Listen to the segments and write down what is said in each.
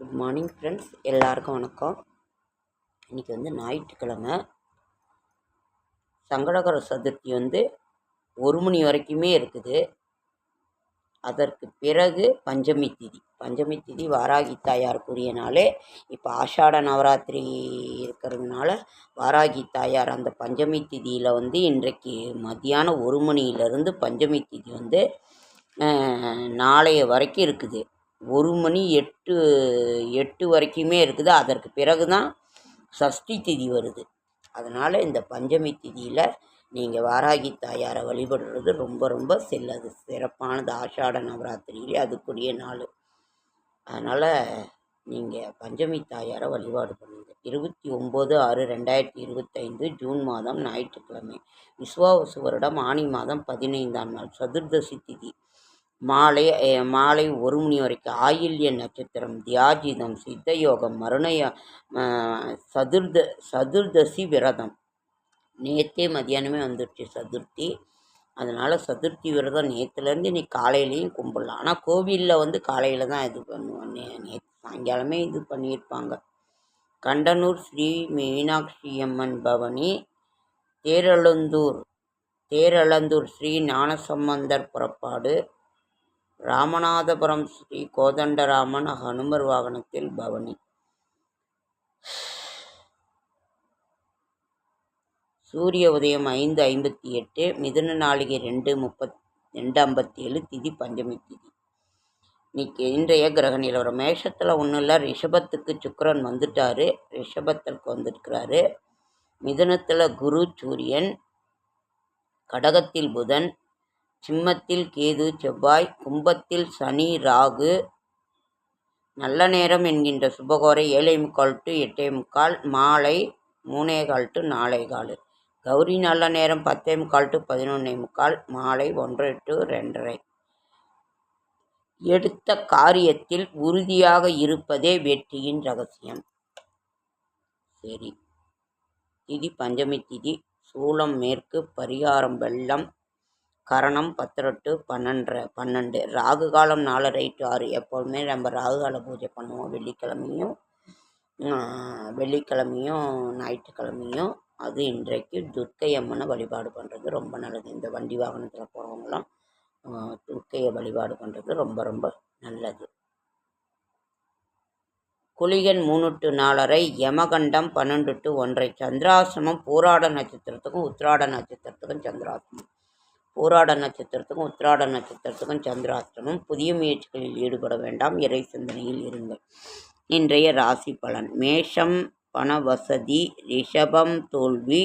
Good morning friends எல்லாருக்கும் வணக்கம். இன்றைக்கி வந்து ஞாயிற்றுக்கிழமை. சங்கடகர சதுர்த்தி வந்து ஒரு மணி வரைக்குமே இருக்குது. அதற்கு பிறகு பஞ்சமி திதி. பஞ்சமி திதி வாராகி தாயாருக்குரிய நாளே. இப்போ ஆஷாட நவராத்திரி இருக்கிறதுனால வாராகி தாயார் அந்த பஞ்சமி திதியில் வந்து இன்றைக்கு மத்தியானம் ஒரு மணியிலேருந்து பஞ்சமி திதி வந்து நாளைய வரைக்கும் இருக்குது. ஒரு மணி எட்டு எட்டு வரைக்குமே இருக்குது. அதற்கு பிறகு தான் சஷ்டி திதி வருது. அதனால் இந்த பஞ்சமி திதியில் நீங்கள் வாராகி தாயாரை வழிபடுறது ரொம்ப ரொம்ப செல்லது சிறப்பானது. ஆஷாட நவராத்திரியிலே அதுக்குரிய நாள். அதனால் நீங்கள் பஞ்சமி தாயாரை வழிபாடு பண்ணுங்க. இருபத்தி ஒம்பது ஆறு ரெண்டாயிரத்தி இருபத்தைந்து ஜூன் மாதம் ஞாயிற்றுக்கிழமை. விஸ்வாவசு வருடம் ஆனி மாதம் பதினைந்தாம் நாள். சதுர்தசி திதி. மாலை மாலை ஒரு மணி வரைக்கும் ஆயில்ய நட்சத்திரம் தியாஜிதம் சித்தயோகம் மருணய சதுர்த சதுர்தசி விரதம். நேற்றே மதியானமே வந்துடுச்சு சதுர்த்தி. அதனால் சதுர்த்தி விரதம் நேற்றுலேருந்து இன்னைக்கு காலையிலையும் கும்பிடலாம். ஆனால் கோவிலில் வந்து காலையில் தான் இது பண்ணுவோம். நே நேற்று சாயங்காலமே இது பண்ணியிருப்பாங்க. கண்டனூர் ஸ்ரீ மீனாட்சி அம்மன் பவனி தேரழுந்தூர் தேரழந்தூர் ஸ்ரீ ஞானசம்பந்தர் புறப்பாடு ராமநாதபுரம் ஸ்ரீ கோதண்டராமன் ஹனுமர் வாகனத்தில் பவனி. சூரிய உதயம் ஐந்து ஐம்பத்தி எட்டு மிதுன நாளிகை ரெண்டு முப்பத் ரெண்டு ஐம்பத்தி ஏழு திதி பஞ்சமி திதி. இன்னைக்கு இன்றைய கிரக நிலவரம். மேஷத்தில் ஒன்றும் இல்லை. ரிஷபத்துக்கு சுக்கரன் வந்துட்டாரு. ரிஷபத்திற்கு வந்திருக்கிறாரு. மிதுனத்தில் குரு சூரியன் கடகத்தில் புதன் சிம்மத்தில் கேது செவ்வாய் கும்பத்தில் சனி ராகு. நல்ல நேரம் என்கின்ற சுபகோரை ஏழை முக்கால் டு எட்டே முக்கால் மாலை மூணே கால் டு நாலே கால். கௌரி நல்ல நேரம் பத்தே முக்கால் டு பதினொன்னே முக்கால் மாலை ஒன்றரை டு ரெண்டரை. எடுத்த காரியத்தில் உறுதியாக இருப்பதே வெற்றியின் ரகசியம். சரி. திதி பஞ்சமி திதி. சூளம் மேற்கு பரிகாரம் வெள்ளம். கரணம் பத்தரை பன்னெண்டு பன்னெண்டரை பன்னெண்டு. ராகு காலம் நாலரை டு ஆறு. எப்போதுமே நம்ம ராகு கால பூஜை பண்ணுவோம். வெள்ளிக்கிழமையும் வெள்ளிக்கிழமையும் ஞாயிற்றுக்கிழமையும். அது இன்றைக்கு துர்க்கை அம்மனை வழிபாடு பண்ணுறது ரொம்ப நல்லது. இந்த வண்டி வாகனத்தில் போகிறவங்களாம் துர்க்கையை வழிபாடு பண்ணுறது ரொம்ப ரொம்ப நல்லது. குளிகன் மூணு டு நாலரை யமகண்டம் பன்னெண்டு டு ஒன்றை. சந்திராசிரமம் பூராட நட்சத்திரத்துக்கும் உத்ராட நட்சத்திரத்துக்கும் சந்திராசிரமம் பூராட நட்சத்திரத்துக்கும் உத்திராட நட்சத்திரத்துக்கும் சந்திராஷ்டமம் புதிய முயற்சிகளில் ஈடுபட வேண்டாம். இறை சிந்தனையில் இருங்கள். இன்றைய ராசி பலன். மேஷம் பண வசதி ரிஷபம் தோல்வி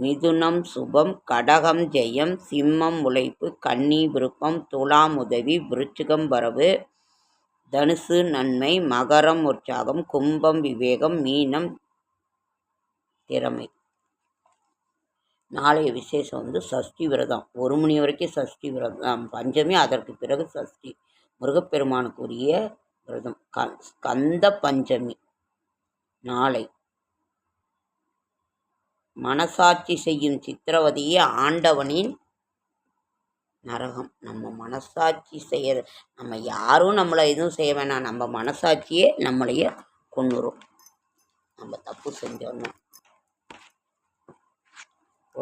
மிதுனம் சுபம் கடகம் ஜெயம் சிம்மம் உழைப்பு கன்னி விருப்பம் துலாம் உதவி விருச்சிகம் வரவு தனுசு நன்மை மகரம் உற்சாகம் கும்பம் விவேகம் மீனம் திறமை. நாளைய விசேஷம் வந்து சஷ்டி விரதம். ஒரு மணி வரைக்கும் சஷ்டி விரதம். பஞ்சமி அதற்கு பிறகு சஷ்டி. முருகப்பெருமானுக்குரிய விரதம். க ஸ்கந்த பஞ்சமி. நாளை. மனசாட்சி செய்யும் சித்திரவதையே ஆண்டவனின் நரகம். நம்ம மனசாட்சி செய்ய நம்ம யாரும் நம்மளை எதுவும் செய்ய வேணாம். நம்ம மனசாட்சியே நம்மளையே கொண்டுரும் நம்ம தப்பு செஞ்சோன்னா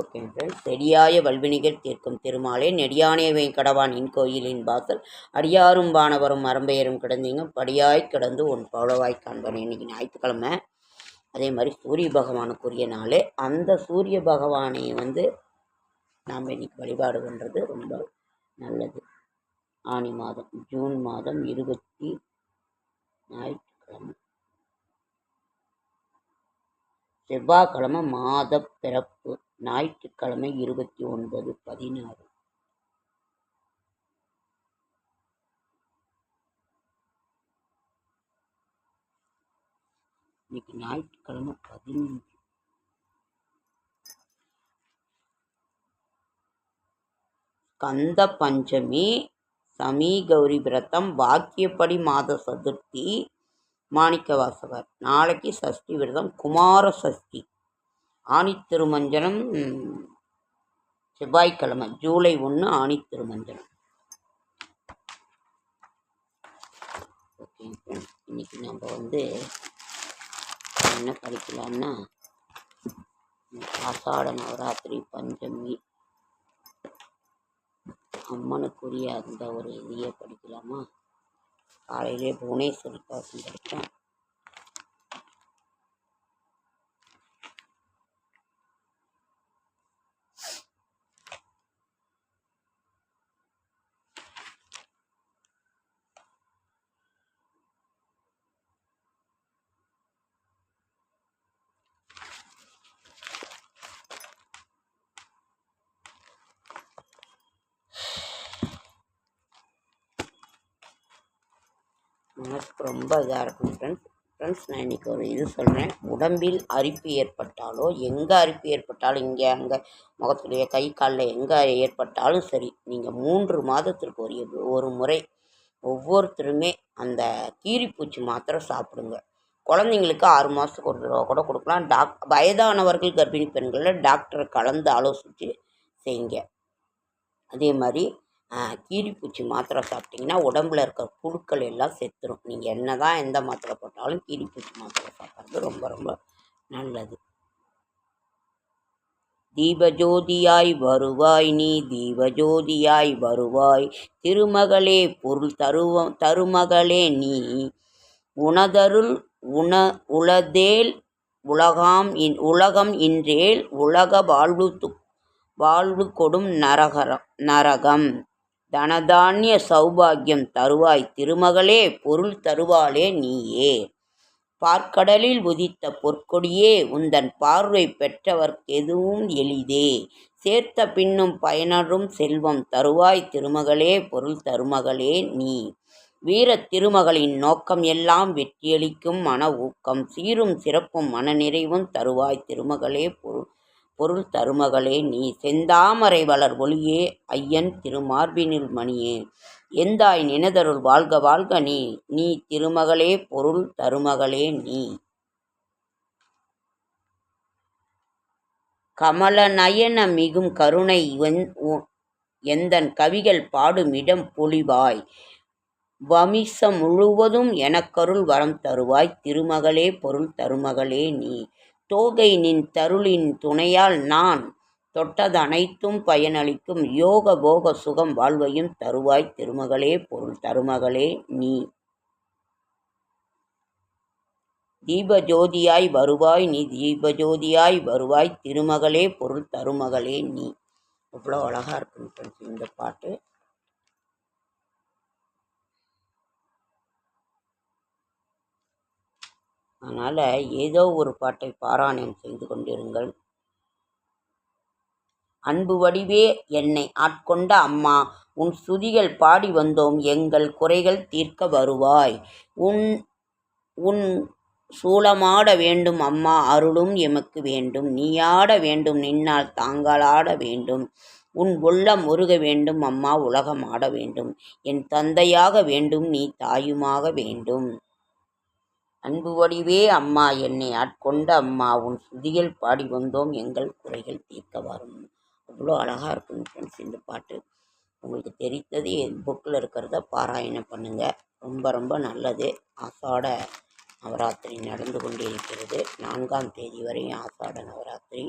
ஓகே ஃப்ரெண்ட்ஸ் செடியாய வல்வினிகள் தீர்க்கும் திருமாலே நெடியானே கடவானின் கோயிலின் வாசல். அடியாரும் வானவரும் மரம்பெயரும் கிடந்தீங்க படியாய் கிடந்து உன் பவளவாய் காண்பேன் இன்னைக்கு ஞாயிற்றுக்கிழமை. அதே மாதிரி சூரிய பகவானுக்குரிய நாள். அந்த சூரிய பகவானை வந்து நாம் இன்னைக்கு வழிபாடு பண்ணுறது ரொம்ப நல்லது. ஆனி மாதம் ஜூன் மாதம் இருபத்தி ஞாயிற்றுக்கிழமை. செவ்வாய்க்கிழமை மாத பிறப்பு. ஞாயிற்றுக்கிழமை இருபத்தி ஒன்பது பதினாறு. இன்னைக்கு ஞாயிற்றுக்கிழமை பதினஞ்சு. ஸ்கந்த பஞ்சமி சமீ கௌரி விரதம் வாக்கியப்படி மாத சதுர்த்தி மாணிக்க வாசகர் நாளைக்கு சஷ்டி விரதம் குமார சஷ்டி. ஆணித்திருமஞ்சனம் செவ்வாய்க்கிழமை ஜூலை ஒன்று ஆணித்திருமஞ்சனம். ஓகே இன்னைக்கு நம்ம வந்து என்ன படிக்கலாம்னா ஆசாட நவராத்திரி பஞ்சமி. அம்மனுக்குரிய அந்த ஒரு இதையே படிக்கலாமா? காலையிலே புவனேஸ்வரி பாசம் படித்தேன் எனக்கு ரொம்ப இதாக இருக்கும் ஃப்ரெண்ட்ஸ் ஃப்ரெண்ட்ஸ் நான் இன்றைக்கி ஒரு இது சொல்கிறேன் உடம்பில் அரிப்பு ஏற்பட்டாலோ எங்கே அரிப்பு ஏற்பட்டாலும் இங்கே அங்கே முகத்துடைய கை காலில் எங்கே ஏற்பட்டாலும் சரி நீங்கள் மூன்று மாதத்திற்கு ஒரு ஒரு முறை ஒவ்வொருத்தருமே அந்த கீரிப்பூச்சி மாத்திரை சாப்பிடுங்க. குழந்தைங்களுக்கு ஆறு மாதத்துக்கு ஒரு தடவை கூட கொடுக்கலாம். டாக் வயதானவர்கள் கர்ப்பிணி பெண்களில் டாக்டரை கலந்து ஆலோசித்து செய்யுங்க. அதே மாதிரி கீரிப்பூச்சி மாத்திரை சாப்பிட்டிங்கன்னா உடம்புல இருக்கிற புழுக்கள் எல்லாம் செத்துரும். நீங்கள் என்ன தான் எந்த மாத்திரை போட்டாலும் கீரிப்பூச்சி மாத்திரை சாப்பிட்றது ரொம்ப ரொம்ப நல்லது. தீபஜோதியாய் வருவாய் நீ தீபஜோதியாய் வருவாய். திருமகளே பொருள் தருவ தருமகளே நீ. உணதருள் உண உளதேல் உலகாம் இன் உலகம் இன்றேல் உலக வாழ்வு வாழ்வு கொடும் நரகரம் நரகம். தனதானிய சௌபாகியம் தருவாய் திருமகளே பொருள் தருவாளே நீயே. பார்க்கடலில் உதித்த பொற்கொடியே உந்தன் பார்வை பெற்றவர்க்கெதுவும் எளிதே. சேர்த்த பின்னும் பயனரும் செல்வம் தருவாய் திருமகளே பொருள் தருமகளே நீ. வீர திருமகளின் நோக்கம் எல்லாம் வெற்றியளிக்கும் மன ஊக்கம் சீரும் சிறப்பும் மனநிறைவும் தருவாய் திருமகளே பொருள் பொருள் தருமகளே நீ செந்தாமரை வளர் ஒளியே ஐயன் திருமார்பினில் மணியே. எந்தாய் நினதருள் வாழ்க வாழ்க நீ நீ திருமகளே பொருள் தருமகளே நீ. கமல நயன மிகும் கருணை எந்தன் கவிகள் பாடும் இடம் பொழிவாய். வமிசம் முழுவதும் எனக்கருள் வரம் தருவாய் திருமகளே பொருள் தருமகளே நீ. தோகை நின் தருளின் துணையால் நான் தொட்டதனைத்தும் பயனளிக்கும் யோக போக சுகம் வாழ்வையும் தருவாய் திருமகளே பொருள் தருமகளே நீ. தீபஜோதியாய் வருவாய் நீ தீபஜோதியாய் வருவாய் திருமகளே பொருள் தருமகளே நீ. அவ்வளோ அழகாக இருக்கும் இந்த பாட்டு. அதனால் ஏதோ ஒரு பாட்டை பாராயணம் செய்து கொண்டிருங்கள். அன்பு வடிவே என்னை ஆட்கொண்ட அம்மா உன் சுதிகள் பாடி வந்தோம் எங்கள் குறைகள் தீர்க்க வருவாய். உன் உன் சூளமாட வேண்டும் அம்மா அருளும் எமக்கு வேண்டும். நீயாட வேண்டும் நின்னால் தாங்களாட வேண்டும். உன் உள்ளம் முருக வேண்டும் அம்மா உலகம் ஆட வேண்டும். என் தந்தையாக வேண்டும் நீ தாயுமாக வேண்டும். அன்பு வடிவே அம்மா என்னை ஆட்கொண்ட அம்மா உன் சுதியில் பாடி வந்தோம் எங்கள் குறைகள் தீர்க்க வரும். அவ்வளோ அழகாக இருக்கும் ஃப்ரெண்ட்ஸ் இந்த பாட்டு. உங்களுக்கு தெரித்தது என் புக்கில் இருக்கிறத பாராயணம் பண்ணுங்கள் ரொம்ப ரொம்ப நல்லது. ஆசாட நவராத்திரி நடந்து கொண்டிருக்கிறது. நான்காம் தேதி வரையும் ஆசாட நவராத்திரி.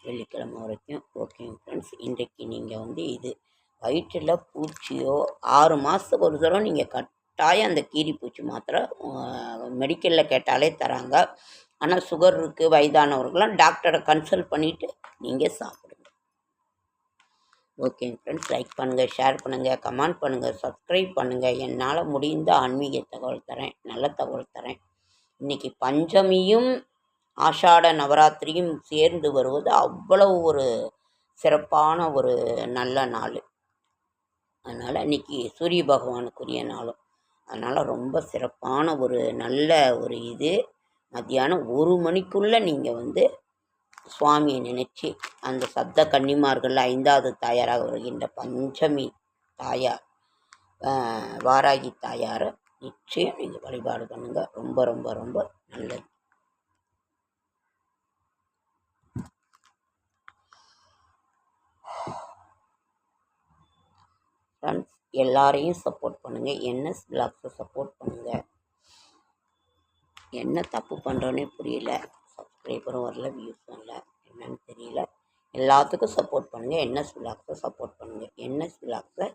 வெள்ளிக்கிழமை வரைக்கும். ஓகேங்க ஃப்ரெண்ட்ஸ் இன்றைக்கு நீங்கள் வந்து இது வயிற்றில் பூச்சியோ ஆறு மாதத்துக்கு ஒரு தடவை நீங்கள் கட் கட்டாயம் அந்த கீரிப்பூச்சி மாத்திரை மெடிக்கலில் கேட்டாலே தராங்க. ஆனால் சுகர் இருக்குது வயதானவர்கள்லாம் டாக்டரை கன்சல்ட் பண்ணிவிட்டு நீங்கள் சாப்பிடுங்க. ஓகே ஃப்ரெண்ட்ஸ் லைக் பண்ணுங்கள் ஷேர் பண்ணுங்கள் கமெண்ட் பண்ணுங்கள் சப்ஸ்கிரைப் பண்ணுங்கள் என்னால் முடிந்த ஆன்மீக தகவல் தரேன் நல்ல தகவல் தரேன். இன்றைக்கி பஞ்சமியும் ஆஷாட நவராத்திரியும் சேர்ந்து வருவது அவ்வளவு ஒரு சிறப்பான ஒரு நல்ல நாள். அதனால் இன்றைக்கி சூரிய பகவானுக்குரிய நாளும். அதனால் ரொம்ப சிறப்பான ஒரு நல்ல ஒரு இது. மத்தியானம் ஒரு மணிக்குள்ளே நீங்கள் வந்து சுவாமியை நினச்சி அந்த சப்த கன்னிமார்களில் ஐந்தாவது தாயாராக வருகின்ற பஞ்சமி தாயார் வாராகி தாயாரை நிச்சயம் நீங்கள் வழிபாடு பண்ணுங்கள் ரொம்ப ரொம்ப ரொம்ப நல்லது ஃப்ரெண்ட்ஸ் எல்லாரையும் சப்போர்ட் பண்ணுங்கள் என்எஸ் பிளாக்ஸை சப்போர்ட் பண்ணுங்கள் என்ன தப்பு பண்ணுறோன்னே புரியல. சப்ஸ்கிரைபரும் வரல வியூஸும் இல்லை என்னன்னு தெரியல. எல்லாத்துக்கும் சப்போர்ட் பண்ணுங்கள் என்எஸ் விலாக்ஸை சப்போர்ட் பண்ணுங்கள் என்எஸ் விலாக்ஸை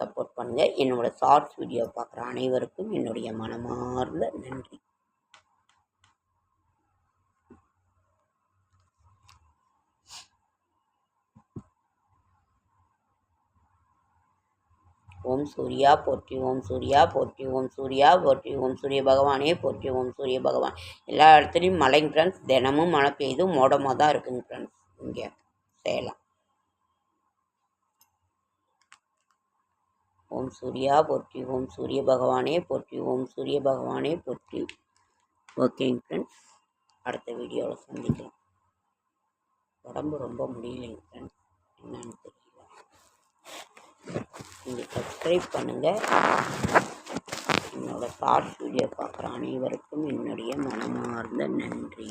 சப்போர்ட் பண்ணுங்கள் என்னோடய ஷார்ட்ஸ் வீடியோ பார்க்குற அனைவருக்கும் என்னுடைய மனமார்ந்த நன்றி. ஓம் சூர்யா போற்றி ஓம் சூர்யா போற்றி ஓம் சூர்யா போற்றி ஓம் சூரிய பகவானே போற்றி ஓம் சூரிய பகவான். எல்லா இடத்துலையும் மழைங்க ஃப்ரெண்ட்ஸ் தினமும் மழை பெய்யுது மோடமாக தான் இருக்குங்க ஃப்ரெண்ட்ஸ் இங்கே சேலம். ஓம் சூர்யா போற்றி ஓம் சூரிய பகவானே போற்றி ஓம் சூரிய பகவானே போற்றி. ஓகேங்க ஃப்ரெண்ட்ஸ் அடுத்த வீடியோவில் சந்திக்கலாம். உடம்பு ரொம்ப முடியலைங்க ஃப்ரெண்ட்ஸ் என்னன்னு நீங்கள் சப்ஸ்கிரைப் பண்ணுங்கள் என்னோடய ஷார்ட்ஸ் வீடியோ பார்க்குற அனைவருக்கும் என்னுடைய மனமார்ந்த நன்றி.